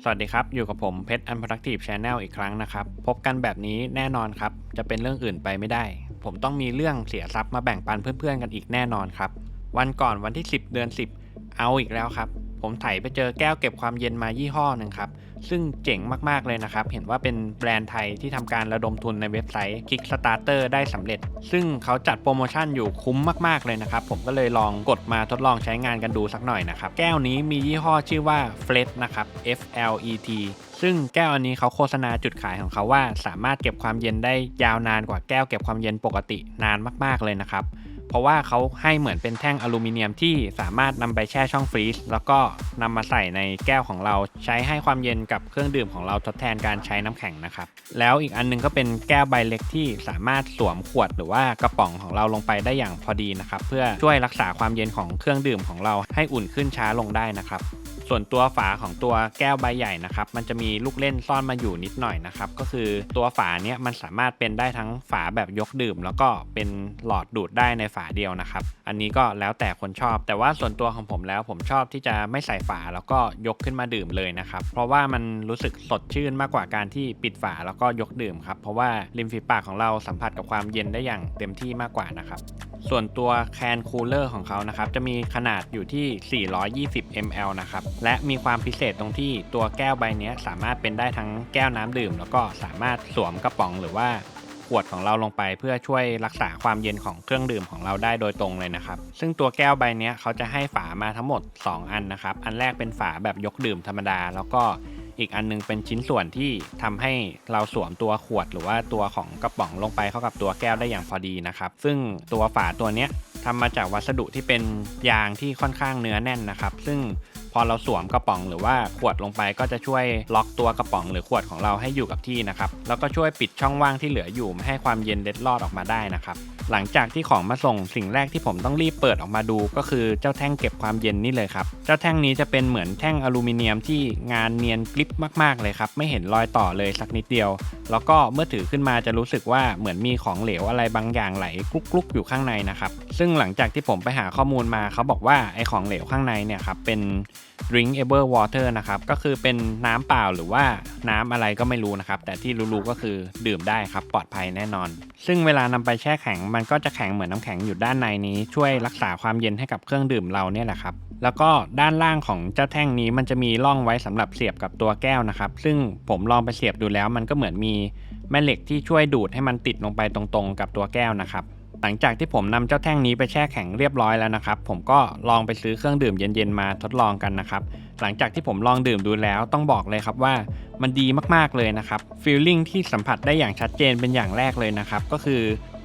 สวัสดีครับ อยู่กับผมเพชร Unproductive Channel อีกครั้งนะครับ พบกันแบบนี้แน่นอนครับ จะเป็นเรื่องอื่นไปไม่ได้ ผมต้องมีเรื่องเสียทรัพย์มาแบ่งปันเพื่อนๆกันอีกแน่นอนครับ วันก่อนวันที่ 10 เดือน 10 เอาอีกแล้วครับ ผมไถไปเจอแก้วเก็บความเย็นมายี่ห้อหนึ่งครับ ซึ่งเจ๋งมาก ๆ เลยนะครับ เห็นว่าเป็นแบรนด์ไทยที่ทำการระดมทุนในเว็บไซต์ Kickstarter ได้สำเร็จ ซึ่งเขาจัดโปรโมชั่นอยู่คุ้มมาก ๆ เลยนะครับ ผมก็เลยลองกดมาทดลองใช้งานกันดูสักหน่อยนะครับ แก้วนี้มียี่ห้อชื่อว่า Flet นะครับ F L E T ซึ่งแก้วอันนี้เขาโฆษณาจุดขายของเขาว่า สามารถเก็บความเย็นได้ยาวนานกว่าแก้วเก็บความเย็นปกตินานมาก ๆ เลยนะครับ เพราะว่าเขาให้เหมือนเป็นแท่งอลูมิเนียมที่สามารถนำไปแช่ช่องฟรีซแล้วก็นำมาใส่ในแก้วของเราใช้ให้ความเย็นกับเครื่องดื่มของเราทดแทนการใช้น้ำแข็งนะครับ แล้วอีกอันหนึงก็เป็นแก้วใบเล็กที่สามารถสวมขวดหรือว่ากระป๋องของเราลงไปได้อย่างพอดีนะครับ เพื่อช่วยรักษาความเย็นของเครื่องดื่มของเราให้อุ่นขึ้นช้าลงได้นะครับ ส่วนตัวฝาของตัวแก้วใบใหญ่นะครับ มันจะมีลูกเล่นซ่อนมาอยู่นิดหน่อยนะครับ ก็คือตัวฝาเนี้ยมันสามารถเป็นได้ทั้งฝาแบบยกดื่ม แล้วก็เป็นหลอดดูดได้ในฝาเดียวนะครับ อันนี้ก็แล้วแต่คนชอบ แต่ว่าส่วนตัวของผมแล้วผมชอบที่จะไม่ใส่ฝาแล้วก็ยกขึ้นมาดื่มเลยนะครับ เพราะว่ามันรู้สึกสดชื่นมากกว่าการที่ปิดฝาแล้วก็ยกดื่มครับ เพราะว่าริมฝีปากของเราสัมผัสกับความเย็นได้อย่างเต็มที่มากกว่านะครับ ส่วนตัวแคนคูลเลอร์ของเขานะครับจะมีขนาดอยู่ที่ 420 ml นะครับและมีความพิเศษตรงที่ตัวแก้วใบนี้สามารถเป็นได้ทั้งแก้วน้ำดื่ม แล้วก็สามารถสวมกระป๋องหรือว่าขวดของเราลงไปเพื่อช่วยรักษาความเย็นของเครื่องดื่มของเราได้โดยตรงเลยนะครับ ซึ่งตัวแก้วใบนี้เขาจะให้ฝามาทั้งหมด 2 อันนะครับ อันแรกเป็นฝาแบบยกดื่มธรรมดา แล้วก็ อีกอันนึงเป็นชิ้นส่วนที่ทำให้เราสวมตัวขวด หรือว่าตัวของกระป๋องลงไปเข้ากับตัวแก้วได้อย่างพอดีนะครับ ซึ่งตัวฝาตัวเนี้ยทำมาจากวัสดุที่เป็นยางที่ค่อนข้างเนื้อแน่นนะครับ ซึ่ง พอเราสวมกระป๋องหรือว่าขวดลงไปก็จะช่วยล็อกตัวกระป๋องหรือขวดของเราให้อยู่กับที่นะครับแล้วก็ช่วยปิดช่องว่างที่เหลืออยู่ไม่ให้ความเย็นเล็ดลอดออกมาได้นะครับหลังจากที่ของมาส่งสิ่งแรกที่ผมต้องรีบเปิดออกมาดู ก็คือเจ้าแท่งเก็บความเย็นนี่เลยครับเจ้าแท่งนี้จะเป็นเหมือนแท่งอลูมิเนียมที่งานเนียนกริบมากๆเลยครับไม่เห็นรอยต่อเลยสักนิดเดียว แล้วก็เมื่อถือขึ้นมาจะรู้สึกว่าเหมือนมีของเหลวอะไรบางอย่างไหลกลุกๆอยู่ข้างในนะครับซึ่งหลังจากที่ผมไปหาข้อมูลมาเขาบอกว่าไอของเหลวข้างในเนี่ยครับเป็น drinkable water นะครับ ก็คือเป็นน้ำเปล่าหรือว่าน้ำอะไรก็ไม่รู้นะครับ แต่ที่รู้ๆก็คือดื่มได้ครับปลอดภัยแน่นอน ซึ่งเวลานำไปแช่แข็งมันก็จะแข็งเหมือนน้ำแข็งอยู่ด้านในนี้ ช่วยรักษาความเย็นให้กับเครื่องดื่มเราเนี่ยแหละครับ แล้วก็ด้านล่างของเจ้าแท่งนี้มันจะมีร่องไว้สำหรับเสียบกับตัวแก้วนะครับ ซึ่งผมลองไปเสียบดูแล้ว มันก็เหมือนมีแม่เหล็กที่ช่วยดูดให้มันติดลงไปตรงๆ กับตัวแก้วนะครับ หลังจากที่ผมนำเจ้าแท่งนี้ไปแช่แข็งเรียบร้อยแล้วนะครับ ผมก็ลองไปซื้อเครื่องดื่มเย็นๆมาทดลองกันนะครับ หลังจากที่ผมลองดื่มดูแล้วต้องบอกเลยครับว่ามันดีมากๆเลยนะครับฟีลลิ่งที่สัมผัสได้อย่างชัดเจนเป็นอย่างแรกเลยนะครับก็คือ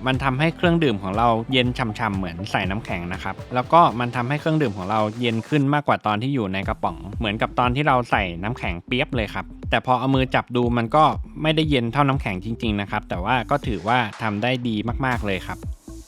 มันทำให้เครื่องดื่มของเราเย็นช่ำๆเหมือนใส่น้ำแข็งนะครับ แล้วก็มันทำให้เครื่องดื่มของเราเย็นขึ้นมากกว่าตอนที่อยู่ในกระป๋อง เหมือนกับตอนที่เราใส่น้ำแข็งเปียบเลยครับ แต่พอเอามือจับดูมันก็ไม่ได้เย็นเท่าน้ำแข็งจริงๆนะครับ แต่ว่าก็ถือว่าทำได้ดีมากๆเลยครับ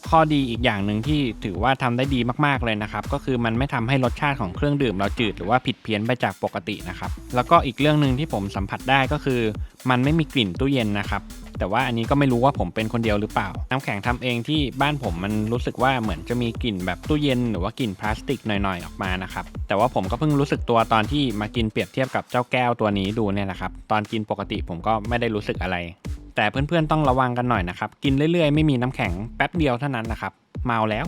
ข้อดีอีกอย่างหนึ่งที่ถือว่าทำได้ดีมากๆเลยนะครับ ก็คือมันไม่ทำให้รสชาติของเครื่องดื่มเราจืดหรือว่าผิดเพี้ยนไปจากปกตินะครับ แล้วก็อีกเรื่องหนึ่งที่ผมสัมผัสได้ก็คือ มันไม่มีกลิ่นตู้เย็นนะครับแต่ว่าอันนี้ก็ไม่รู้ว่าผมเป็นคนเดียวหรือเปล่า น้ำแข็งทำเองที่บ้านผมมันรู้สึกว่าเหมือนจะมีกลิ่นแบบตู้เย็นหรือว่ากลิ่นพลาสติกหน่อยๆออกมานะครับ แต่ว่าผมก็เพิ่งรู้สึกตัวตอนที่มากินเปรียบเทียบกับเจ้าแก้วตัวนี้ดูเนี่ยแหละครับ ตอนกินปกติผมก็ไม่ได้รู้สึกอะไร แต่เพื่อนๆต้องระวังกันหน่อยนะครับ กินเรื่อยๆ ไม่มีน้ำแข็งแป๊บเดียวเท่านั้นนะครับ เมาแล้ว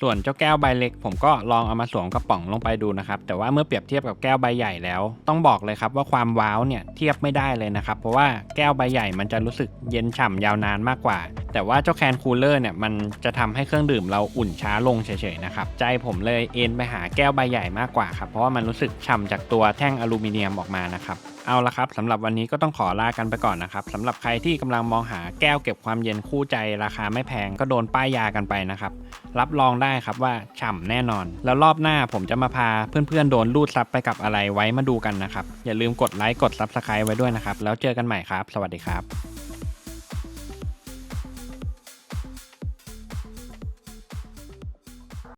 ส่วนเจ้าแก้วใบเล็ก ผมก็ลองเอามาสวมกระป๋องลงไปดูนะครับ แต่ว่าเมื่อเปรียบเทียบกับแก้วใบใหญ่แล้ว ต้องบอกเลยครับว่าความว้าวเนี่ยเทียบไม่ได้เลยนะครับ เพราะว่าแก้วใบใหญ่มันจะรู้สึกเย็นฉ่ำยาวนานมากกว่า แต่ว่าเจ้าแคนคูลเลอร์เนี่ยมันจะทำให้เครื่องดื่มเราอุ่นช้าลงเฉยๆนะครับใจผมเลยเอ็นไปหาแก้วใบใหญ่มากกว่าครับเพราะว่ามันรู้สึกฉ่ำจากตัวแท่งอลูมิเนียมออกมานะครับเอาละครับสำหรับวันนี้ก็ต้องขอลากันไปก่อนนะครับสำหรับใครที่กำลังมองหาแก้วเก็บความเย็นคู่ใจราคาไม่แพงก็โดนป้ายยากันไปนะครับ รับรองได้ครับว่าฉ่ำแน่นอน แล้วรอบหน้าผมจะมาพาเพื่อนๆโดนลูดซับไปกับอะไรไว้มาดูกันนะครับ อย่าลืมกดไลค์กดซับสไครต์ไว้ด้วยนะครับ แล้วเจอกันใหม่ครับ สวัสดีครับ